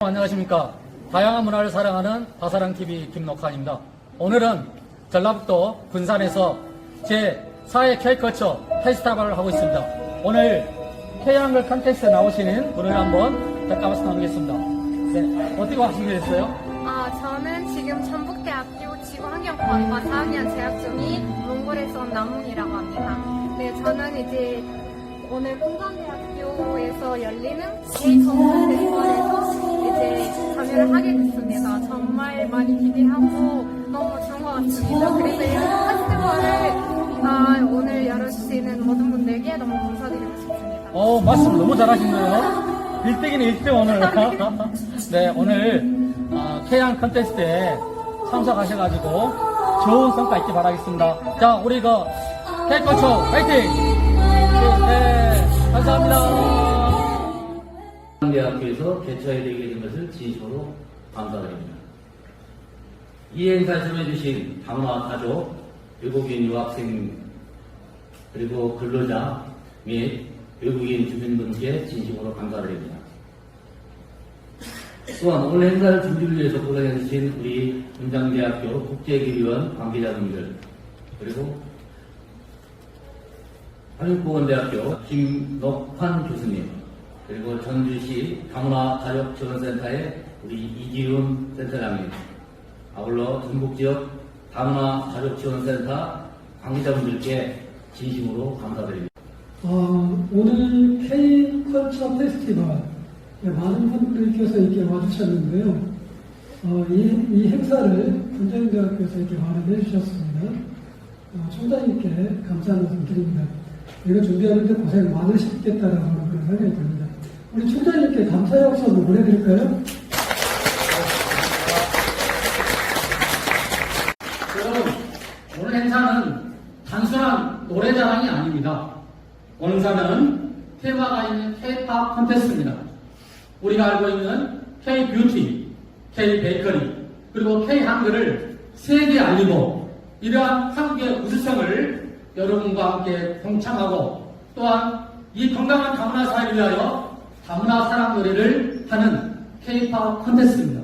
안녕하십니까. 다양한 문화를 사랑하는 바사랑TV 김녹환입니다. 오늘은 전라북도 군산에서 제4회 K컬처 페스티벌을 하고 있습니다. 오늘 K한글 컨테스트에 나오시는 분을 한번 잠깐 말씀 나누겠습니다. 네, 어떻게 하시게 됐어요? 아, 저는 지금 전북대학교 지구환경과학과 4학년 재학 중인 몽골에서 온 남문이라고 합니다. 네, 저는 이제 오늘 공산대학교에서 열리는 페스티벌에서 이제 참여를 하게 됐습니다. 정말 많이 기대하고 너무 좋은 것 같습니다. 그래서 이런 페스티벌을 아, 오늘 열어주시는 모든 분들께 너무 감사드리고 싶습니다. 어, 말씀 너무 잘하시네요. 1등이네, 1등 오늘. 네, 오늘 어, K한 컨테스트에 참석하셔가지고 좋은 성과 있기 바라겠습니다. 자, 우리 그 K컬처 화이팅! 네, 감사합니다. 대학교에서 개최하게 되게 된 것을 진심으로 감사드립니다. 이 행사에 참여해주신 다문화 가족, 외국인 유학생, 그리고 근로자 및 외국인 주민분께 진심으로 감사드립니다. 또한 오늘 행사를 준비를 위해서 고생해주신 우리 문장대학교 국제기류원 관계자분들, 그리고 한국보건대학교 김덕환 교수님, 그리고 전주시 다문화 가족 지원센터의 우리 이기훈 센터장님, 아울러 전북지역 다문화 가족 지원센터 관계자분들께 진심으로 감사드립니다. 어, 오늘 K컬처 페스티벌 네, 많은 분들께서 이렇게 와주셨는데요. 어, 이, 이 행사를 군자인대학교에서 이렇게 마련해 주셨습니다. 어, 총장님께 감사한 말씀 드립니다. 이거 준비하는데 고생 많으셨겠다라고 하는 그런 생각이 듭니다. 우리 총장님께 감사의 박수 한번 보내드릴까요? 오늘 행사는 단순한 노래 자랑이 아닙니다. 오늘 행사는 테마가 있는 K-팝 콘테스트입니다. 우리가 알고 있는 K-뷰티, K-베이커리, 그리고 K-한글을 세계에 알리고 이러한 한국의 우수성을 여러분과 함께 동참하고 또한 이 건강한 다문화 사회를 위하여 다문화 사랑 노래를 하는 K-팝 콘테스트입니다.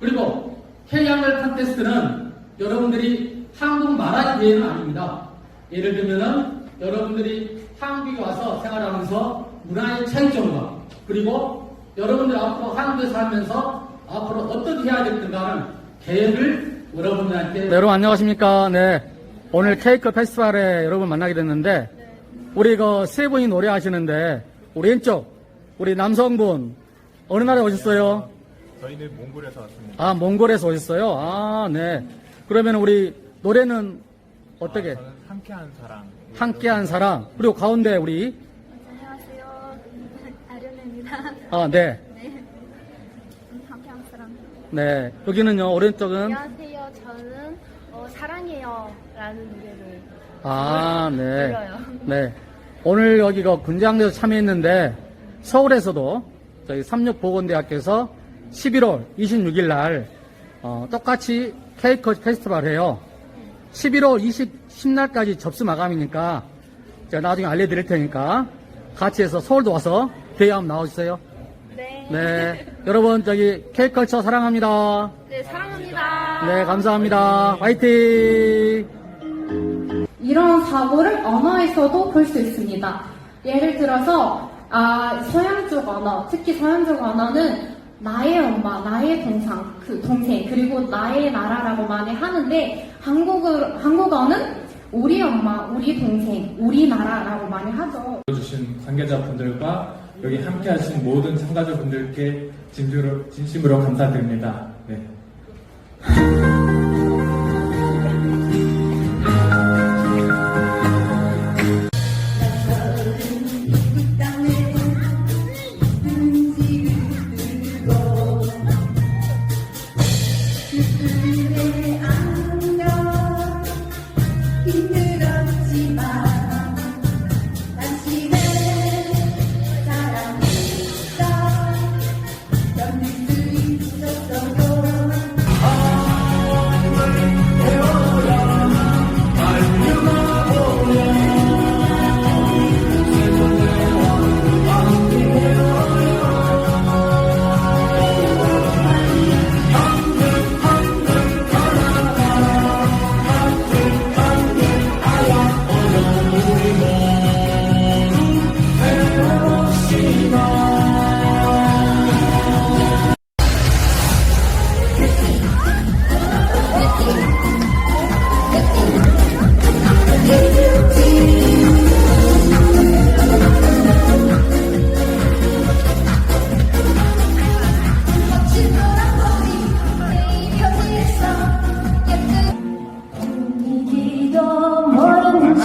그리고 K-한글 콘테스트는 여러분들이 한국 말할 기회는 아닙니다. 예를 들면은 여러분들이 한국에 와서 생활하면서 문화의 차이점과 그리고 여러분들 앞으로 한국에 살면서 앞으로 어떻게 해야 될까 하는 계획을 여러분들한테 네, 여러분 안녕하십니까 네 오늘 케이크 페스티벌에 여러분 만나게 됐는데 우리 그세 분이 노래하시는데 우리 왼쪽 우리 남성분 어느 나라에 오셨어요? 저희는 몽골에서 왔습니다. 아, 몽골에서 오셨어요? 아, 네. 그러면 우리 노래는 어떻게? 아, 저는 함께한 사랑. 함께한 사랑. 그리고 가운데 우리, 안녕하세요. 아련입니다. 아, 네. 네. 함께한 사람. 네. 여기는요, 오른쪽은, 안녕하세요. 저는 어, 사랑해요 라는 노래를 아, 네. 불러요. 네. 오늘 여기가 군장대에서 참여했는데, 서울에서도 저희 삼육보건대학교에서 11월 26일 날, 어, 똑같이 케이크 페스티벌 해요. 11월 20, 10날까지 접수 마감이니까, 제가 나중에 알려드릴 테니까, 같이 해서 서울도 와서 대회 한번 나와주세요. 네. 네. 여러분, 저기, 케이컬처 사랑합니다. 네, 사랑합니다. 네, 감사합니다. 화이팅! 이런 사고를 언어에서도 볼 수 있습니다. 예를 들어서 아, 서양적 언어, 특히 서양적 언어는 나의 엄마, 나의 동상, 그 동생, 그리고 나의 나라라고 많이 하는데 한국어, 한국어는 우리 엄마, 우리 동생, 우리 나라라고 많이 하죠. 주신 관계자분들과 여기 함께하신 모든 참가자분들께 진심으로, 진심으로 감사드립니다. 네.